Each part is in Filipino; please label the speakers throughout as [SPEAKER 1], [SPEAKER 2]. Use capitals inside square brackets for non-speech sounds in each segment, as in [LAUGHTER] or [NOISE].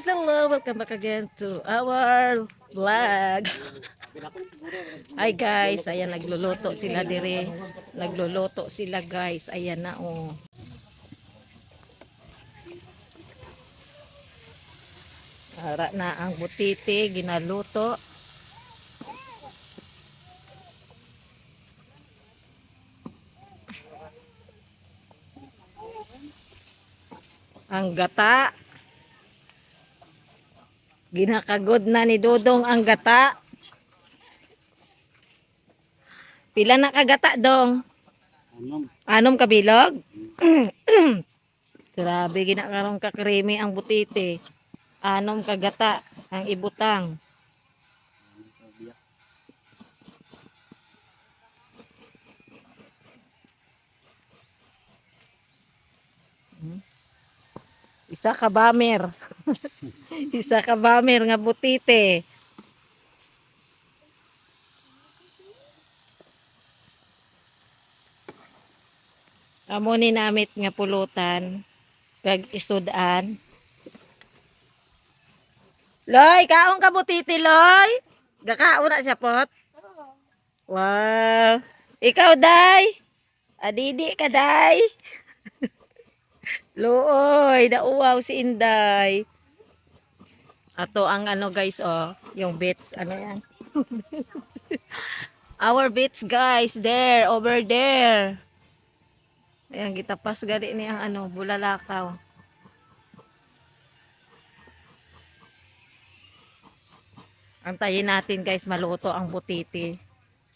[SPEAKER 1] guys, hello! Welcome back again to our vlog. Hi guys, ayan nagluluto sila dire. Nagluluto sila guys. Ayan na oh. Ara na ang butiti, ginaluto. Ang gata. Ginakagod na ni Dodong ang gata. Pila na kagata dong?
[SPEAKER 2] Anong?
[SPEAKER 1] Anom kabilog? [CLEARS THROAT] Grabe, ginakarong kakrimi ang butite. Anom kagata ang ibutang. Isa ka bamer. [LAUGHS] Isa ka bamer nga butite. Amo ni namit nga pulutan kag isudan. Loy, kaon ka butiti, Loy? Gakaon na siya pot. Wow. Ikaw, Day? Adidi ka, Day? [LAUGHS] Looy, nauwaw si Inday. Ato ang ano guys, oh, yung bits, ano yan? [LAUGHS] Our bits guys, there, over there. Ayan, gitapas gali ni ang ano, bulalakaw. Antayin natin guys, maluto ang butiti.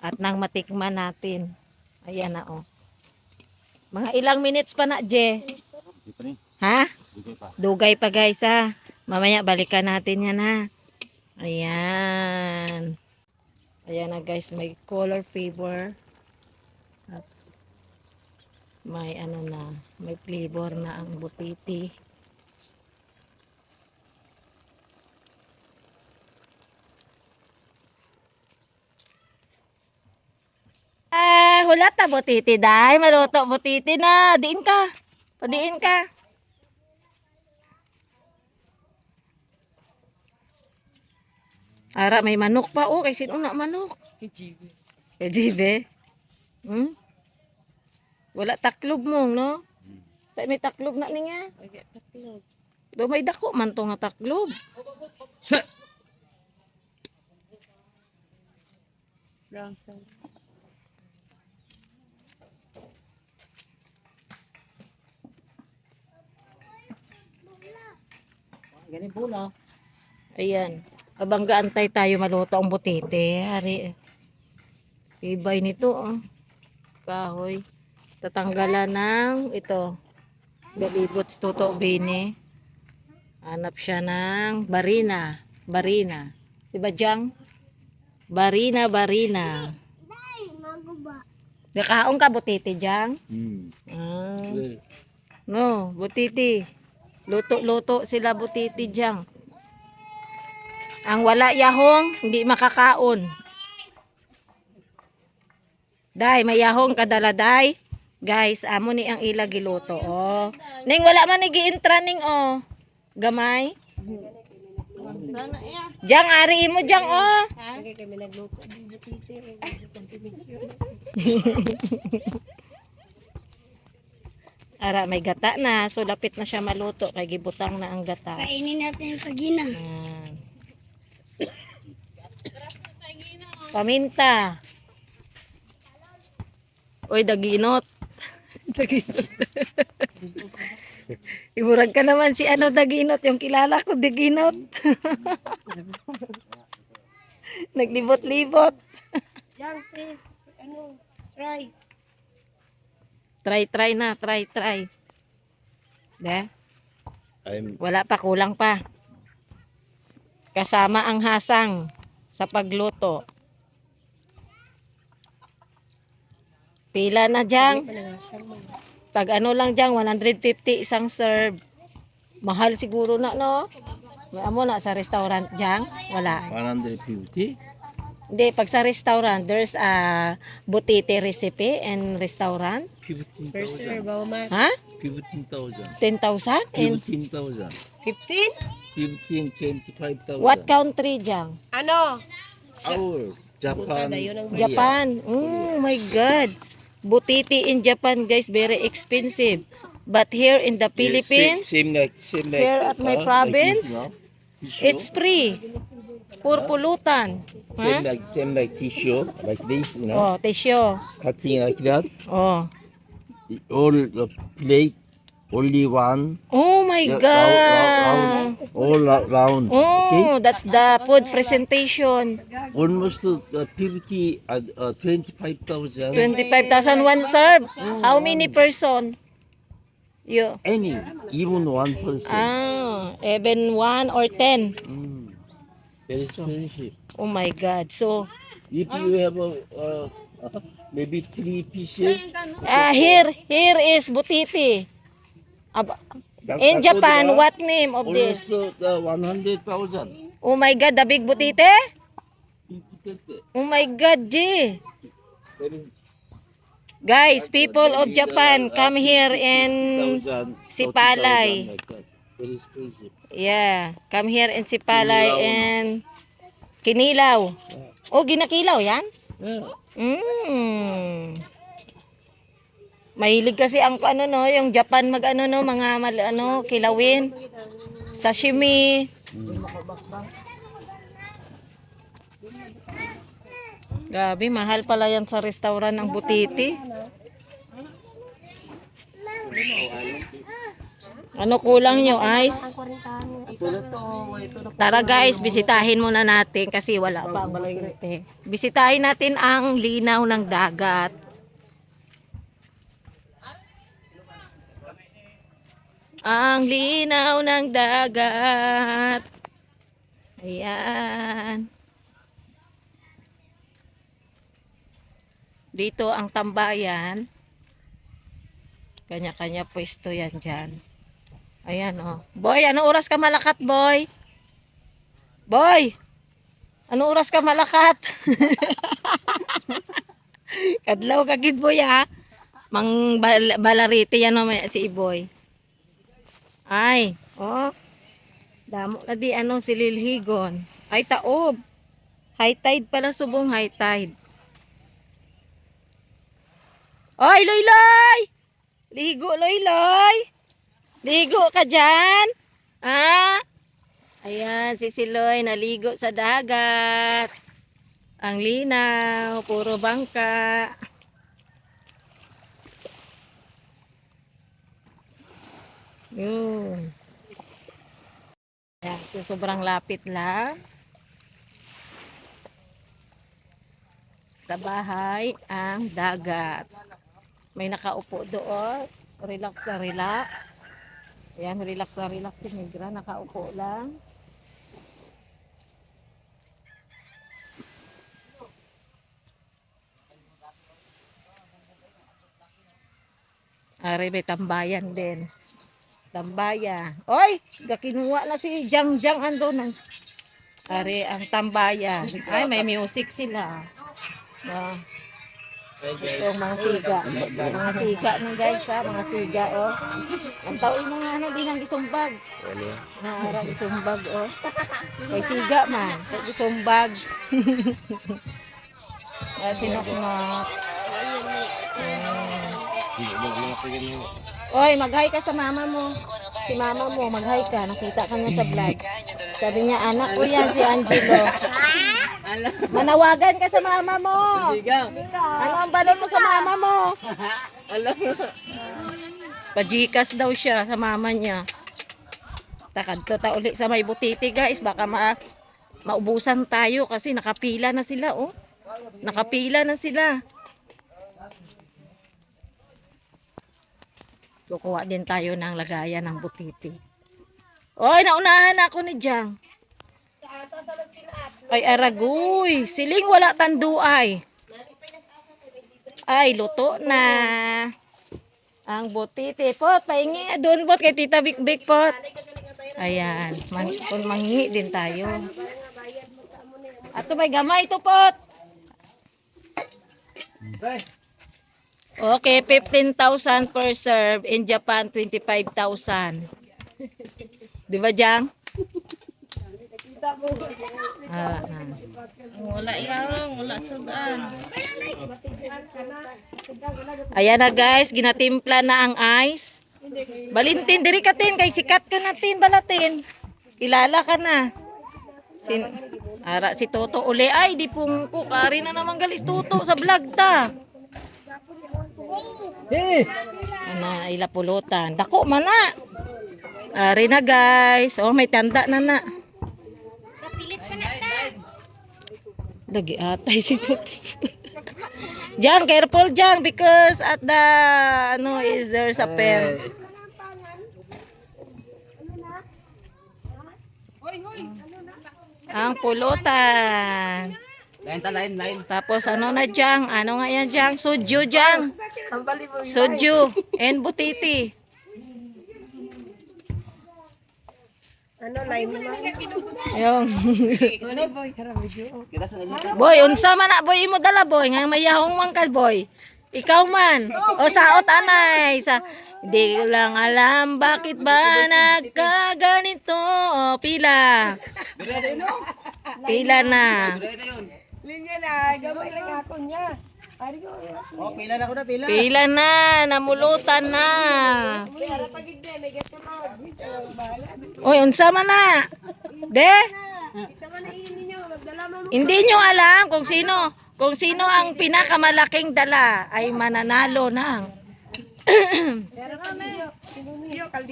[SPEAKER 1] At nang matikman natin. Ayan na oh. Mga ilang minutes pa na, Je.
[SPEAKER 2] Di pa.
[SPEAKER 1] Ha?
[SPEAKER 2] Di pa.
[SPEAKER 1] Dugay pa guys ha. Mamaya balikan natin yan ha. Ayan. Ayan na guys, may color favor. At may ano na, may flavor na ang butiti. Ah, hulat ta butiti dai, maluto butiti na. Diin ka. Padiin ka. Ara may manok pa oh, kay sino na manok? Kay Jibe. Hmm? Wala taklob mo, no? Tay may taklob na niya. Do may dako man to nga taklob.
[SPEAKER 2] Sa! Ganun pula.
[SPEAKER 1] Ayan. Abang gaantay tayo maluto ang butite. Hari. Ibay nito, oh. Kahoy. Tatanggalan ng ito. Galibots tuto bini. Hanap siya ng barina. Barina. Diba, Jang? Barina, barina. Gakaon ka butite, Jang?
[SPEAKER 2] Hmm.
[SPEAKER 1] Ah. No, butiti. Luto-luto sila butiti diyang. Ang wala yahong, hindi makakaon. Day, may yahong kadala, day. Guys, amo ni ang ila giluto, oh. Ning wala man ni giintra ning, oh. Gamay. Diyang, ari mo diyang, oh. [LAUGHS] Ara, may gata na. So, lapit na siya maluto. Kay gibutang na ang gata.
[SPEAKER 3] Kainin natin yung kagina.
[SPEAKER 1] Ayan. Paminta. Uy, daginot. [LAUGHS] daginot. [LAUGHS] Imurag ka naman si ano daginot. Yung kilala ko, daginot. [LAUGHS] Naglibot-libot.
[SPEAKER 3] Yan, please. Ano, try.
[SPEAKER 1] Try, try na. Try, try. De?
[SPEAKER 2] I'm
[SPEAKER 1] Wala pa, kulang pa. Kasama ang hasang sa pagluto. Pila na dyan? Pag ano lang dyan, 150 isang serve. Mahal siguro na, no? May amo na sa restaurant dyan? Wala.
[SPEAKER 2] 150.
[SPEAKER 1] Hindi, pag sa restaurant, there's a butite recipe and restaurant.
[SPEAKER 2] 15,000.
[SPEAKER 3] Per serve, bawa man.
[SPEAKER 1] Ha?
[SPEAKER 2] 15,000.
[SPEAKER 1] 10,000? And
[SPEAKER 2] 15,000.
[SPEAKER 3] 15?
[SPEAKER 2] 15, 25,000.
[SPEAKER 1] What country, Jang?
[SPEAKER 3] Ano?
[SPEAKER 2] Our Japan. Korea.
[SPEAKER 1] Japan. Oh my God. Butiti in Japan, guys, very expensive. But here in the
[SPEAKER 2] Yeah,
[SPEAKER 1] Philippines,
[SPEAKER 2] Same, same like, same like.
[SPEAKER 1] Here at my
[SPEAKER 2] uh,
[SPEAKER 1] province,
[SPEAKER 2] Like this, no?
[SPEAKER 1] It's free. Pur pulutan.
[SPEAKER 2] Same
[SPEAKER 1] Huh?
[SPEAKER 2] like, same like tissue, like this, you know,
[SPEAKER 1] Oh, tisyo.
[SPEAKER 2] cutting like that.
[SPEAKER 1] Oh.
[SPEAKER 2] All the plate, only one.
[SPEAKER 1] Oh my
[SPEAKER 2] Yeah,
[SPEAKER 1] God.
[SPEAKER 2] round, round, all round.
[SPEAKER 1] Oh, that's the food presentation.
[SPEAKER 2] Almost uh, 50, uh, uh, 25,000.
[SPEAKER 1] 25,000 one serve. How many person? You.
[SPEAKER 2] Any, even one person.
[SPEAKER 1] Ah, even one or ten.
[SPEAKER 2] Mm. Very expensive.
[SPEAKER 1] Oh my God. So,
[SPEAKER 2] If you have a, uh, maybe three pieces.
[SPEAKER 1] ah here, here is Butiti. In Japan, what name of this?
[SPEAKER 2] Almost uh, 100,000.
[SPEAKER 1] Oh my God, the big Butiti? Oh my God, G. Guys, people of Japan, come here and
[SPEAKER 2] 40,000,
[SPEAKER 1] Sipalay.
[SPEAKER 2] 40,000 like that. Very expensive.
[SPEAKER 1] yeah, come here and Sipalay
[SPEAKER 2] Kinilaw.
[SPEAKER 1] and Kinilaw. Oh, ginakilaw yan?
[SPEAKER 2] Yeah.
[SPEAKER 1] Mm. Mahilig kasi ang ano no, yung Japan mag ano no, mga mal, ano, kilawin. Sashimi. Gabi, mahal pala yan sa restaurant ng Butiti. Ano kulang nyo, Ice? Tara guys, bisitahin muna natin kasi wala pa ang Butiti. Bisitahin natin ang linaw ng dagat. Ang linaw ng dagat. Ayan. Dito ang tambayan. Kanya-kanya pwesto yan dyan. Ayan oh. Boy, ano oras ka malakat, boy? Boy! Ano oras ka malakat? [LAUGHS] Kadlaw ka gid boy ha. Mang bal- balarite yan may- si Iboy. Ay, oh. Damo na di ano si Lilhigon. Ay taob. High tide pala subong high tide. Oy, Loy Loy! Ligo, Loy Loy! Ligo ka dyan? Ah? Ayan, si Siloy naligo sa dagat. Ang linaw, puro bangka. Yun. Ayan, so sobrang lapit lang. Sa bahay, ang dagat. May nakaupo doon. Relax na relax. Ayan, relax na relax si Migra. Nakaupo lang. Ari, may tambayan din. Tambayan. Oy! Gakinuha na si Jang Jang ando ng Ari, ang tambayan. Ay, may music sila. Ah. Ito ang mga siga. Mga siga ng guys ha, mga siga oh. Ang taon mo nga ano, di nang gisumbag. Naara gisumbag oh. May siga man, kay gisumbag. Ah, sinoknok. Oy, mag-hi ka sa mama mo. Si mama mo, mag-hi ka. Nakita ka niya sa vlog. Sabi niya, anak ko yan, si Angelo. Manawagan ka sa mama mo. Ano ang balon mo sa mama mo? [LAUGHS] Pajikas daw siya sa mama niya. Takad to ta uli sa may butiti guys. Baka ma maubusan tayo kasi nakapila na sila oh. Nakapila na sila. Kukuha din tayo ng lagayan ng butiti. Oy, naunahan ako ni Jang. Ay, aragoy. Siling wala tanduay. Ay, luto na. Ang butiti. Pot, pahingi. Doon pot kay Tita Big pot. Ayan. Man, kung manghingi din tayo. Ato may gamay ito pot. Okay, 15,000 per serve. In Japan, 25,000. Di ba, Jang? Ara na.
[SPEAKER 3] Wala yang, wala sudan.
[SPEAKER 1] Ayan na guys, ginatimpla na ang ice. Balintin, diri ka tin, kay sikat ka natin, balatin. Kilala ka na. Sin Ara si Toto uli ay di pong kari na naman galis Toto sa vlog ta.
[SPEAKER 2] Hey!
[SPEAKER 1] Ana ila pulutan. Dako man na. Ari na guys. Oh may tanda na na. Lagi atay si Toto. Jang, careful Jang because at the ano is there's a pen. Ang pulutan.
[SPEAKER 2] Lain ta, lain, lain.
[SPEAKER 1] Tapos ano na Jang? Ano nga yan Jang? Soju Jang. Soju and butiti.
[SPEAKER 3] Ano, lime mo?
[SPEAKER 1] Yung.
[SPEAKER 2] Kita sa nalita.
[SPEAKER 1] boy, unsa man na boy imo dala boy nga mayahong man ka boy. Ikaw man. O saot anay sa Hindi ko lang alam bakit ba nagkaganito. O, pila. Pila na.
[SPEAKER 3] Linya na, gamay lang ako niya.
[SPEAKER 2] Oh, pila na ko na, pila.
[SPEAKER 1] Pila na. Namulutan na. Oy, unsa man na? De? Hindi nyo alam kung sino kung sino ang pinakamalaking dala ay mananalo [CLEARS THROAT] ng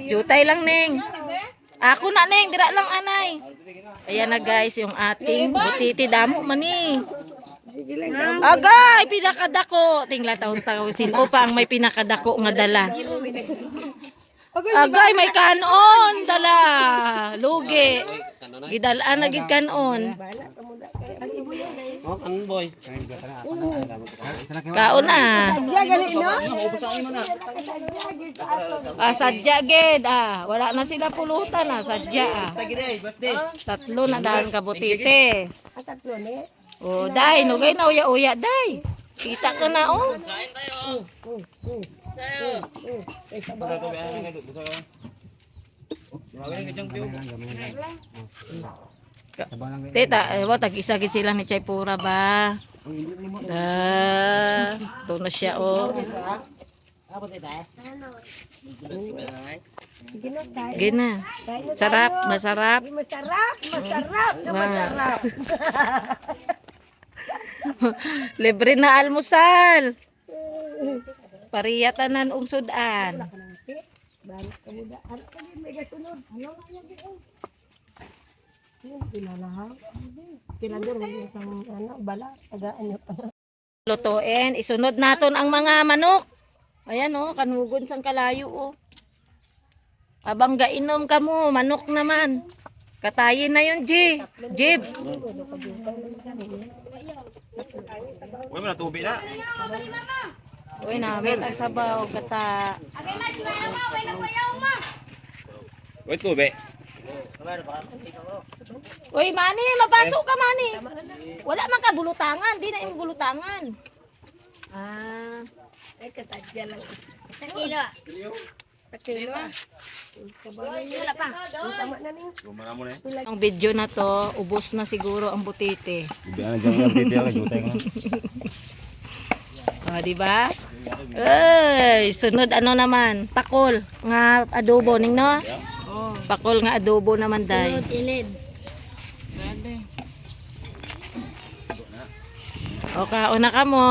[SPEAKER 1] jutay lang ning. Ako na ning, dira lang anay. Ayan na guys, yung ating butiti damo mani. Agay, pinakadako. Tingla taon taon sino pa ang may pinakadako nga dala. Agay, may kanon dala. Lugi. Gidalaan na gid kanon.
[SPEAKER 3] Yun.
[SPEAKER 2] Oh, kanon boy.
[SPEAKER 1] Kaon na. Ah, sadya gid. Ah, wala na sila pulutan ah, sadya ah.
[SPEAKER 2] Birthday.
[SPEAKER 1] Tatlo na daan ka butite.
[SPEAKER 3] Ang tatlo ni.
[SPEAKER 1] Oh, day, nugay na uya-uya, day. Kita ka na oh. Tita, eh, wa tag isa gid sila ni Chay Pura ba? Ah, to na siya oh.
[SPEAKER 3] Tayo.
[SPEAKER 1] Gina.
[SPEAKER 3] Tayo na
[SPEAKER 1] Sarap,
[SPEAKER 3] tayo.
[SPEAKER 1] masarap.
[SPEAKER 3] Masarap, masarap masarap. [LAUGHS] [LAUGHS]
[SPEAKER 1] Libre na almusal. Pariyatanan ug sudan.
[SPEAKER 3] Balik ka. Ano may gasunod. Ayaw na yan din. Pinalahaw. Pinador mo isang ano, bala. Pa.
[SPEAKER 1] Lutuin, isunod naton ang mga manok. Ayan oh, kanugon sang kalayo oh. Abang gainom ka mo, manok naman. Katayin na yun, G. Jib.
[SPEAKER 2] Uy, wala tubig na.
[SPEAKER 1] Uy, namit ang sabaw, kata.
[SPEAKER 2] Uy, tubig.
[SPEAKER 1] Uy, Mani, mapasok ka, Mani. Wala man ka bulutangan, di na yung bulutangan. Ah,
[SPEAKER 3] Ay, kasadya lang.
[SPEAKER 4] Sa kilo.
[SPEAKER 3] Sa kilo.
[SPEAKER 4] Wala pa.
[SPEAKER 3] Ang tama na ning.
[SPEAKER 2] Gumana mo na eh.
[SPEAKER 1] ang video na to, ubos na siguro ang
[SPEAKER 2] jutay ko.
[SPEAKER 1] Ah, di ba? Ay, sunod ano naman? Pakol nga adobo ning no? Pakol nga adobo naman dai.
[SPEAKER 4] Sunod, ilid.
[SPEAKER 1] O kauna ka mo.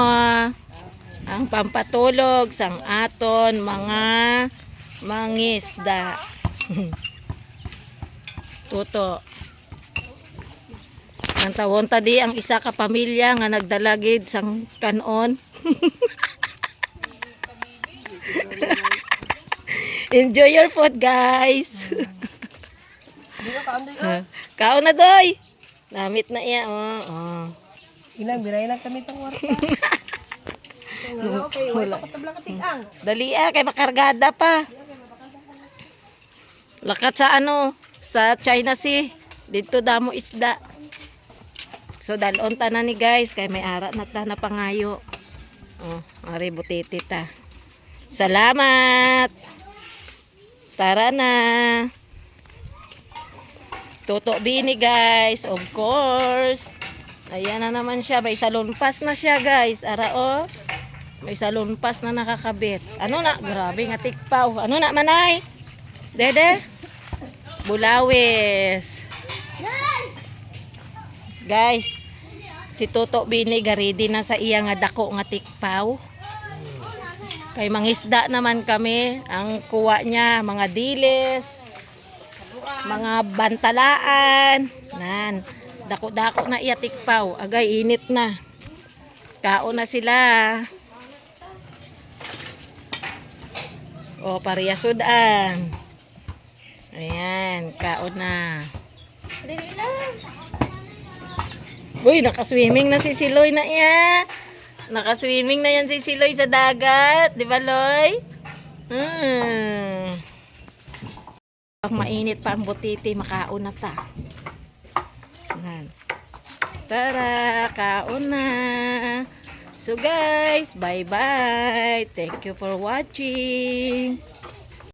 [SPEAKER 1] Ang pampatulog sang aton mga mangisda. Tuto. Ang tawon tadi ang isa ka pamilya nga nagdalagid sang kanon. [LAUGHS] Enjoy your food, guys. [LAUGHS] Kaon na doy. Namit na iya, oh. oh.
[SPEAKER 3] Ilang biray lang kami tang warta. [LAUGHS] Okay, wala.
[SPEAKER 1] Dali ah, kay makargada pa. Lakat sa ano, sa China Sea. Dito damo isda. So dalon ta na ni guys, kay may ara na ta na pangayo. Oh, ari butiti ta. Salamat. Tara na. Toto Bini guys, of course. Ayan na naman siya, may salon pass na siya guys. Ara oh. May salon pass na nakakabit. Ano na? Grabe nga tikpaw. Ano na manay? Dede? Bulawis. Guys, si Toto Bini ready na sa iya nga dako nga tikpaw. Kay mangisda naman kami. Ang kuwa niya, mga dilis, mga bantalaan. Nan, dako-dako na iya tikpaw. Agay, init na. Kaon na sila. O, pariyasudan. Ayan, kaon na. Dili lang. Uy, nakaswimming na si Siloy na iya. Nakaswimming na yan si Siloy sa dagat. Di ba, Loy? Hmm. Pag mainit pa ang butiti, makaon na ta. Yan. Tara, kaon na. So guys, bye-bye. Thank you for watching.